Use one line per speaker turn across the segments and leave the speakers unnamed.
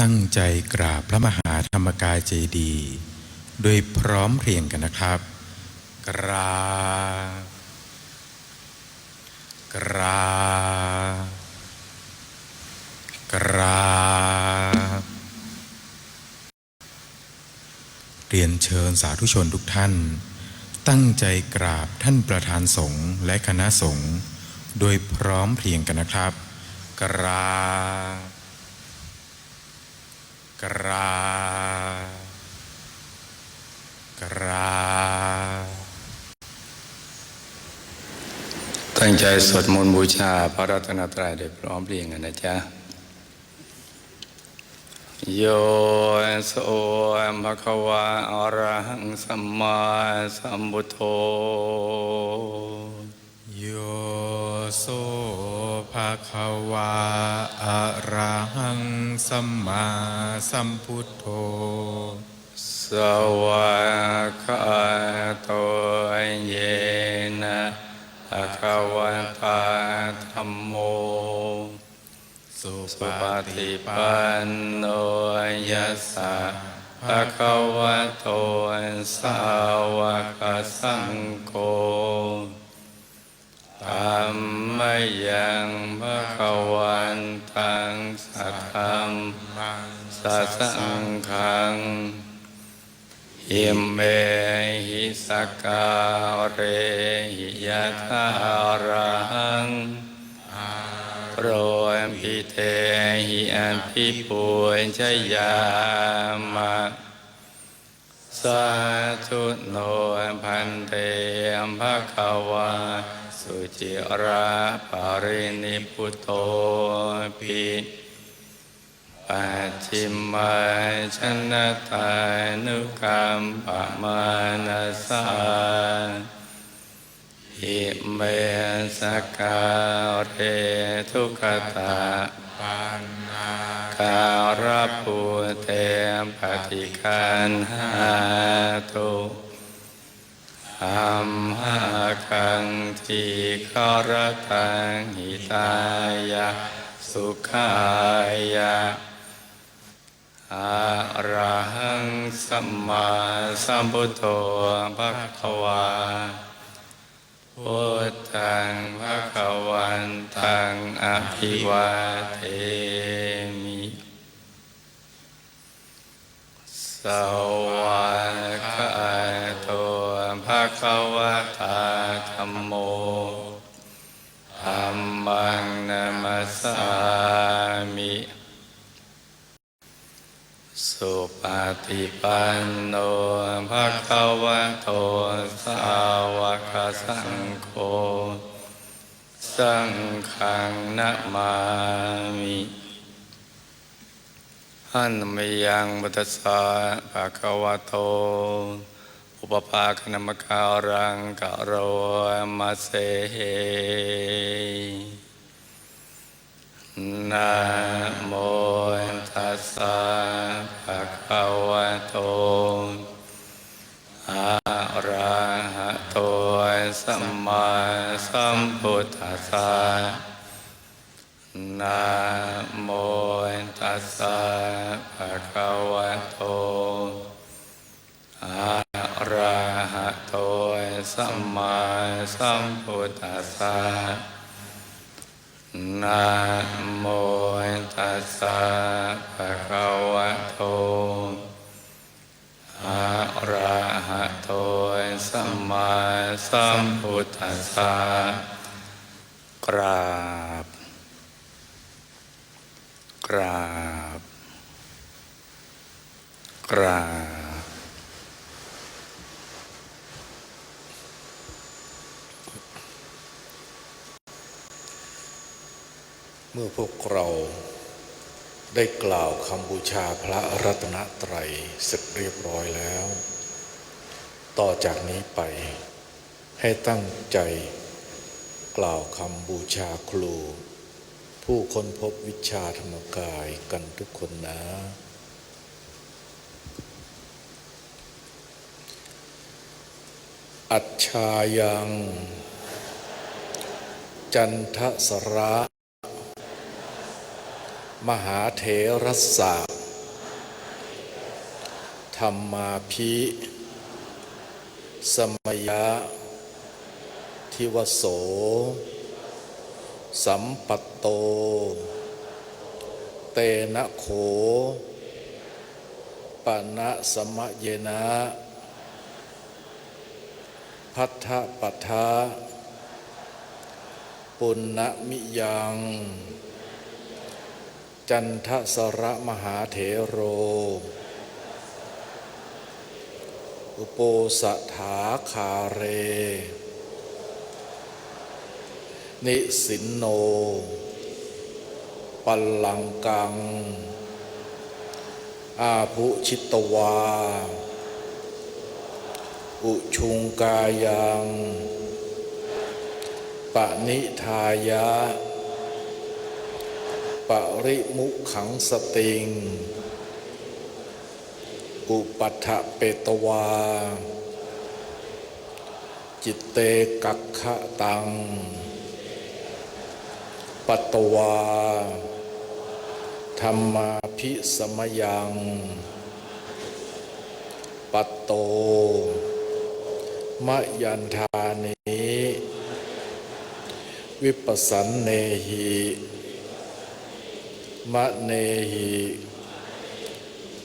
ตั้งใจกราบพระมหาธรรมกายเจดีย์โดยพร้อมเพรียงกันนะครับ กราบกราบกราบเรียนเชิญสาธุชนทุกท่าน ตั้งใจกราบท่านประธานสงฆ์และคณะสงฆ์โดยพร้อมเพรียงกันนะครับ กราบ กราบกราบ
ตั้งใจสวดมนต์บูชาพระรัตนตรัยโดยพร้อมเพรียงกันนะจ๊ะโยโสภะคะวะอะระหังสัมมาสัมพุทโธ
โยโส ภะคะวะอะระหังสัมมาสัมพุทโธ
สวากขาโตเยนะภะคะวะตาธัมโม
สุ
ปฏิปันโนยัสสะภะคะวะโตสาวกสังโฆ ธัมมยังภะคะวันตังสัทธัมมังสัสสังฆังอิมเมหิสกาเรหิยะทารังโปรยพิเทหิอันพิปุญชยามะสาธุโนพันเตมภะคะวา สุจิราปารินิพุโตปิปัจฉิมาชนะตานุกรรมปะมานาสาอิเมสกาเรทุกตา
ปันนา
การปูเตมปฏิคันหาตุ อัมหาคังทีครตังหิตายะ สุขายะอะระหังสัมมาสัมพุทโธภะคะวาพุทธังภะคะวันตังอภิวาเทมิสวากขา คะวะตาธัมโมธัมมังนามัสสามิสุปฏิปันโนภะคะวะโตสาวกสังโฆสังฆังนะมามิหันมยังบุตสสะภะคะวะโต อุปภาคณมการังกะโรมาเซนะโมตัสสะภะคะวะโตอะระหะโตสัมมาสัมพุทธัสสะนะโมตัสสะภะคะวะโต อะระหะโต สัมมา สัมพุทธัสสะนะโมตัสสะภะคะวะโตอะระหะโตสัมมาสัมพุทธัสสะกราบ กราบ กราบ
เมื่อพวกเราได้กล่าวคำบูชาพระรัตนตรัยเสร็จเรียบร้อยแล้ว ต่อจากนี้ไป ให้ตั้งใจ กล่าวคำบูชาครู ผู้ค้นพบวิชาธรรมกายกันทุกคนนะ อัจฉายัง จันทสระ มหาเถรสะธรรมาภิ สมยะ ทิวโส สัมปัตโต เตนะโขปะนะสมะเยนะพัทธปัทธะปุณณมิยัง จันทสระมหาเถโร อุโปสถาคาเร นิสินโน ปัลลังกัง อาภุชิตวา อุชุงกายังปะนิทายะ ปริมุขังสติง อุปัฏฐเปตวา จิตเตกักขะตัง ปัตวา ธรรมาพิสมยัง ปัตโต มะยันทานิวิปัสสันเนหิ มะเนหิ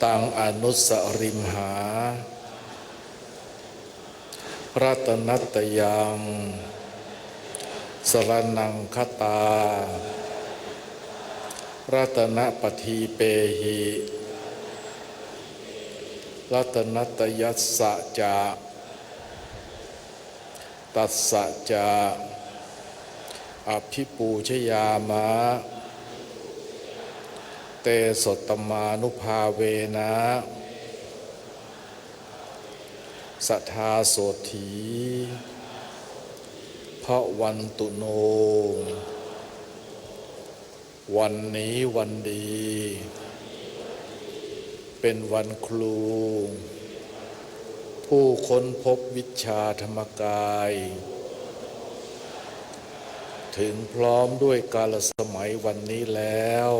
ตังอนุสริมหา รัตนัตยังสรนังคตา รัตนปทีเปหิ รัตนัตยัสสะจะตัสสะจะอภิปูชยามะ เตสตตมานุภาเวนะสัทธาโสถีพระวันตุโน วันนี้วันดี เป็นวันครู ผู้ค้นพบวิชาธรรมกาย ถึงพร้อมด้วยกาลสมัยวันนี้แล้ว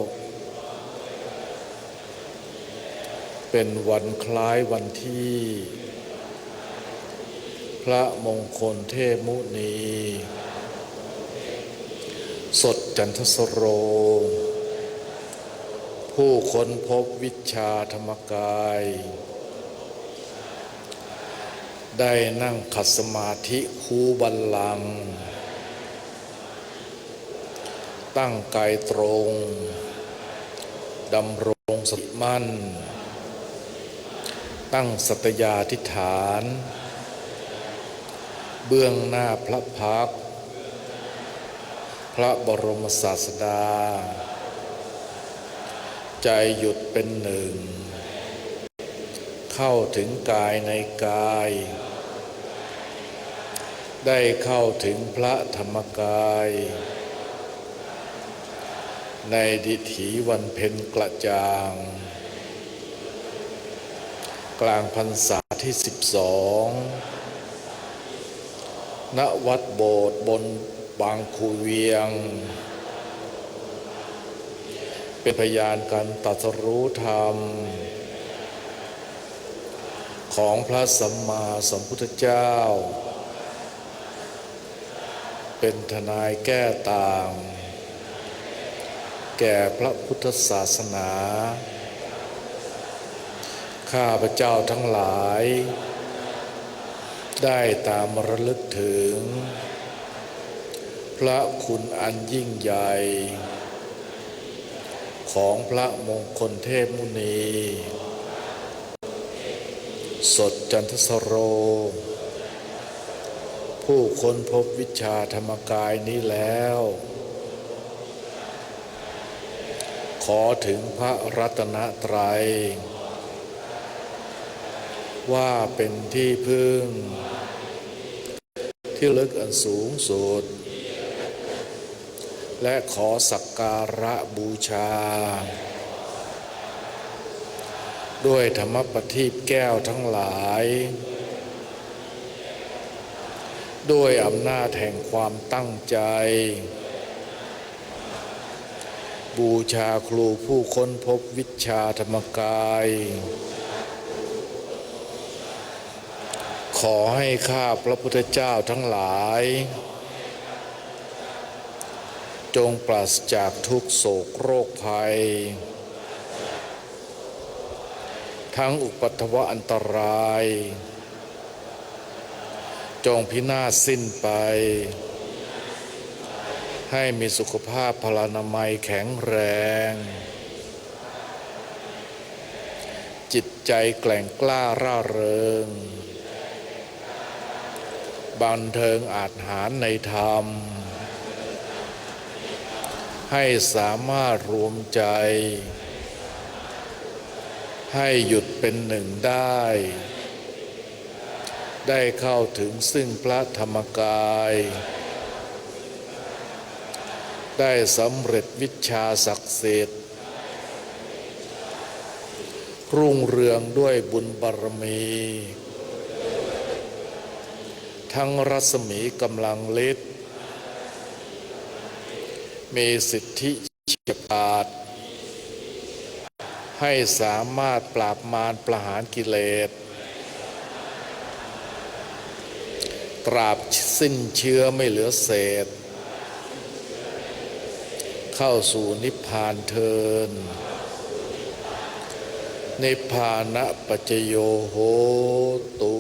เป็นวันคล้ายวันที่ พระมงคลเทพมุนี สดจันทสโร ผู้ค้นพบวิชาธรรมกาย ได้นั่งขัดสมาธิคูบัลลัง ตั้งกายตรงดำรงสติมั่น ตั้งสัตยาธิฐาน เบื้องหน้าพระพัก พระบรมศาสดา ใจหยุดเป็นหนึ่ง เข้าถึงกายในกาย ได้เข้าถึงพระธรรมกาย ในดิถีวันเพ็ญกระจาง กลางพรรษาที่สิบสองณวัดโบสถ์บนบางคูเวียง เป็นพยานการตรัสรู้ธรรม ของพระสัมมาสัมพุทธเจ้า เป็นทนายแก้ต่าง แก่พระพุทธศาสนา ข้าพเจ้าทั้งหลาย ได้ตามระลึกถึง พระคุณอันยิ่งใหญ่ ของพระมงคลเทพมุนี สดจันทสโร ผู้ค้นพบวิชาธรรมกายนี้แล้วขอถึงพระรัตนตรัย ว่าเป็นที่พึ่ง ที่ลึกอันสูงสุด และขอสักการะบูชา ด้วยธรรมปฏิบแก้วทั้งหลาย ด้วยอำนาจแห่งความตั้งใจ บูชาครูผู้ค้นพบวิชาธรรมกาย ขอให้ข้าพระพุทธเจ้าทั้งหลาย จงปราศจากทุกโศกโรคภัย ทั้งอุปัตวะอันตราย จงพินาศสิ้นไป ให้มีสุขภาพพลานามัยแข็งแรง จิตใจแกล่งกล้าร่าเริง บันเทิงอาจหารในธรรม ให้สามารถรวมใจ ให้หยุดเป็นหนึ่งได้ ได้เข้าถึงซึ่งพระธรรมกาย ได้สำเร็จวิชาศักดิ์สิทธิ์รุ่งเรืองด้วยบุญบารมี ทั้งรัศมีกำลังฤทธิ์มีสิทธิเฉียบขาด ให้สามารถปราบมารประหารกิเลส ตราบสิ้นเชื้อไม่เหลือเศษ เข้าสู่นิพพานเทินนิพพานะปัจจโยโหตุ